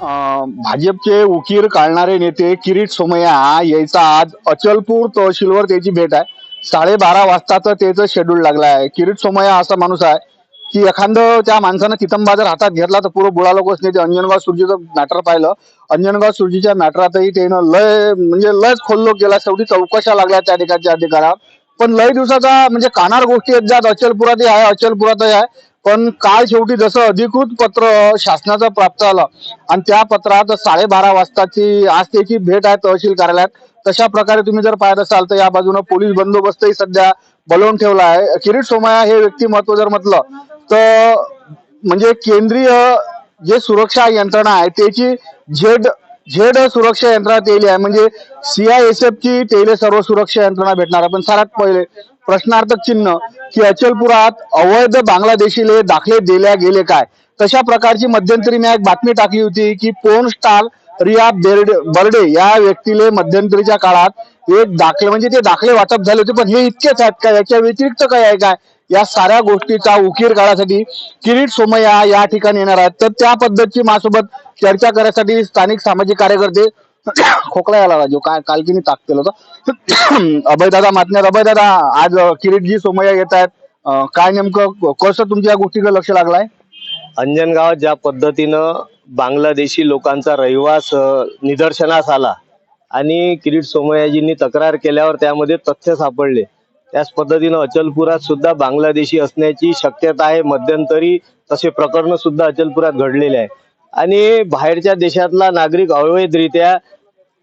भाजपचे उकीर काढणारे नेते किरीट सोमय्या यायचा आज अचलपूर तहसीलवर त्याची भेट आहे. साडेबारा वाजताचं त्याचं शेड्यूल लागलं आहे किरीट सोमय्या असा माणूस आहे की एखादं त्या माणसानं तितंबा जर हातात घेतला तर पुरं बुळा लोकच नाही. ते अंजनगाव सुरजीचं मॅटर पाहिलं. अंजनगाव सुरजीच्या मॅटरातही त्यानं लय म्हणजे लयच खोल्लो गेला शेवटी चौकशा लागल्या त्या ठिकाणच्या अधिकारात पण लय दिवसाचा म्हणजे कानार गोष्टी आहेत ज्यात अचलपुरातही आहे अचलपुरातही आहे. पण काल शेवटी जसं अधिकृत पत्र शासनाचं प्राप्त झालं आणि त्या पत्रात साडेबारा वाजताची आज त्याची भेट आहे तहसील कार्यालयात तशा प्रकारे तुम्ही जर पाहत असाल तर या बाजूनं पोलीस बंदोबस्तही सध्या बोलवून ठेवला आहे. किरीट सोमया हे व्यक्तिमत्व जर म्हटलं तर म्हणजे केंद्रीय जे सुरक्षा यंत्रणा आहे त्याची झेड झेड सुरक्षा यंत्रणा तेली आहे. म्हणजे सीआयएसएफ ची तेले सर्व सुरक्षा यंत्रणा भेटणार आहे. पण सर्वात पहिले प्रश्नार्थक चिन्ह की अचलपुरात अवैध बांगलादेशीले दाखले दिल्या गेले काय? तशा प्रकारची मध्यंतरी मी एक बातमी टाकली होती की पोर्न स्टार रिया बेर्डे बर्डे या व्यक्तीले मध्यंतरीच्या काळात एक दाखले म्हणजे ते दाखले वाटप झाले होते पण हे इतकेच आहेत का? याच्या व्यतिरिक्त काय आहे काय या साऱ्या गोष्टीचा उकीर काढासाठी किरीट सोमय्या या ठिकाणी येणार आहेत. तर त्या पद्धतीची माझ्यासोबत चर्चा करण्यासाठी स्थानिक सामाजिक कार्यकर्ते खोकला यायला राजू काय काल की मी ताक केलं होतं. अभयदादा मातण्यात अभयदादा आज किरीट किरीटजी सोमय्या येत आहेत. काय नेमकं कसं तुमच्या या गोष्टीकडे लक्ष लागलाय? अंजनगाव ज्या पद्धतीनं बांगलादेशी लोकांचा रहिवास निदर्शनास आला आणि किरीट सोमयाजींनी तक्रार केल्यावर त्यामध्ये तथ्य सापडले. त्याच पद्धतीनं अचलपुरात सुद्धा बांगलादेशी असण्याची शक्यता आहे. मध्यंतरी तसे प्रकरण सुद्धा अचलपुरात घडलेले आहे आणि बाहेरच्या देशातला नागरिक अवैधरित्या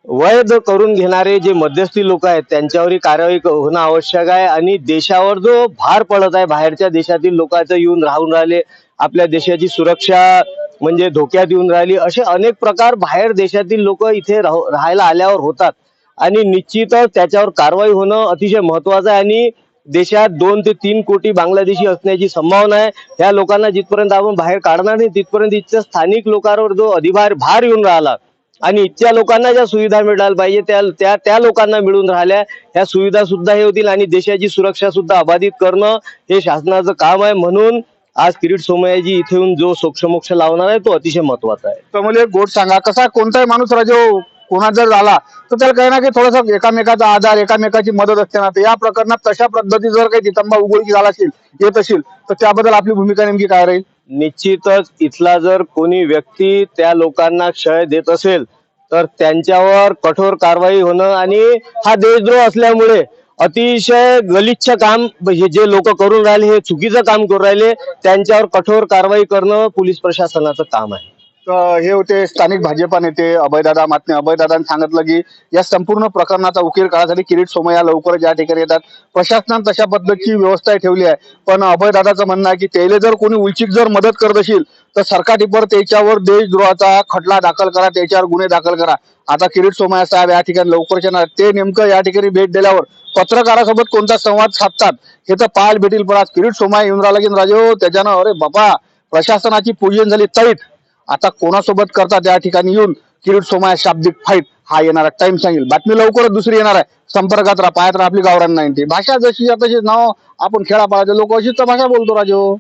वैध करून घेणारे जे मध्यस्थी लोक आहेत त्यांच्यावरही कारवाई होणं आवश्यक आहे आणि देशावर जो भार पडत आहे बाहेरच्या देशातील लोकांचं येऊन राहून राहिले आपल्या देशाची सुरक्षा म्हणजे धोक्यात येऊन राहिली असे अनेक प्रकार बाहेर देशातील लोक इथे राहू- राहायला आल्यावर होतात. आणि निश्चितच त्याच्यावर कारवाई होणं अतिशय महत्वाचं आहे आणि देशात दोन ते तीन कोटी बांगलादेशी असण्याची संभावना आहे. ह्या लोकांना जिथपर्यंत आपण बाहेर काढणार नाही तिथपर्यंत इथच्या स्थानिक लोकांवर जो अधिभार भार येऊन राहिला आणि त्या लोकांना ज्या सुविधा मिळायला पाहिजे त्या त्या त्या लोकांना मिळून राहिल्या ह्या सुविधा सुद्धा हे होतील आणि देशाची सुरक्षा सुद्धा अबाधित करणं हे शासनाचं काम आहे. म्हणून आज किरीट सोमयाजी इथे येऊन जो सोक्षमोक्ष लावणार आहे तो अतिशय महत्त्वाचा आहे. तर मला एक गोट सांगा कसा कोणताही माणूस राजे हो, कोणा जर झाला तर त्याला काही ना काही थोडस एकामेकाचा आधार एकामेकाची मदत असते ना. तर या प्रकरणात तशा पद्धती जर काही तितंबा उघडकी झाला असेल येत असेल तर त्याबद्दल आपली भूमिका नेमकी काय राहील? निश्चितच इथला जर कोणी व्यक्ती त्या लोकांना क्षय देत असेल तर त्यांच्यावर कठोर कारवाई होणं आणि हा देशद्रोह असल्यामुळे अतिशय गलिच्छ काम हे जे लोक करून राहिले हे चुकीचं काम करून राहिले त्यांच्यावर कठोर कारवाई करणं पोलीस प्रशासनाचं काम आहे. हे होते स्थानिक भाजपा नेते अभयदादा मातने. अभयदादांनी सांगितलं की या संपूर्ण प्रकरणाचा उकील काळासाठी किरीट सोमय्या लवकरच या ठिकाणी येतात. प्रशासनानं तशा पद्धतीची व्यवस्था ठेवली आहे. पण अभयदादाचं म्हणणं आहे की त्याला जर कोणी उलचिक जर मदत करत असेल तर सरकारटीपर त्याच्यावर देशद्रोहाचा खटला दाखल करा त्याच्यावर गुन्हे दाखल करा. आता किरीट सोमय्या साहेब या ठिकाणी लवकरच येणार. ते नेमकं या ठिकाणी भेट दिल्यावर पत्रकारासोबत कोणता संवाद साधतात हे तर पाहायला भेटेल. पण आज किरीट सोमय्या येऊन राहिला की राजो हो, त्याच्यानं अरे बाबा प्रशासनाची पूजन झाली तळीत. आता कोणासोबत करतात या ठिकाणी येऊन किरीट सोमाया शाब्दिक फाईट हा येणार टाइम सांगेल. बातमी लवकरच दुसरी येणार आहे. संपर्कात राहा. पायात राहा आपली गावरान नाईन्टी. भाषा जशी तशी नाव आपण खेळा लोक अशीच भाषा बोलतो राजो.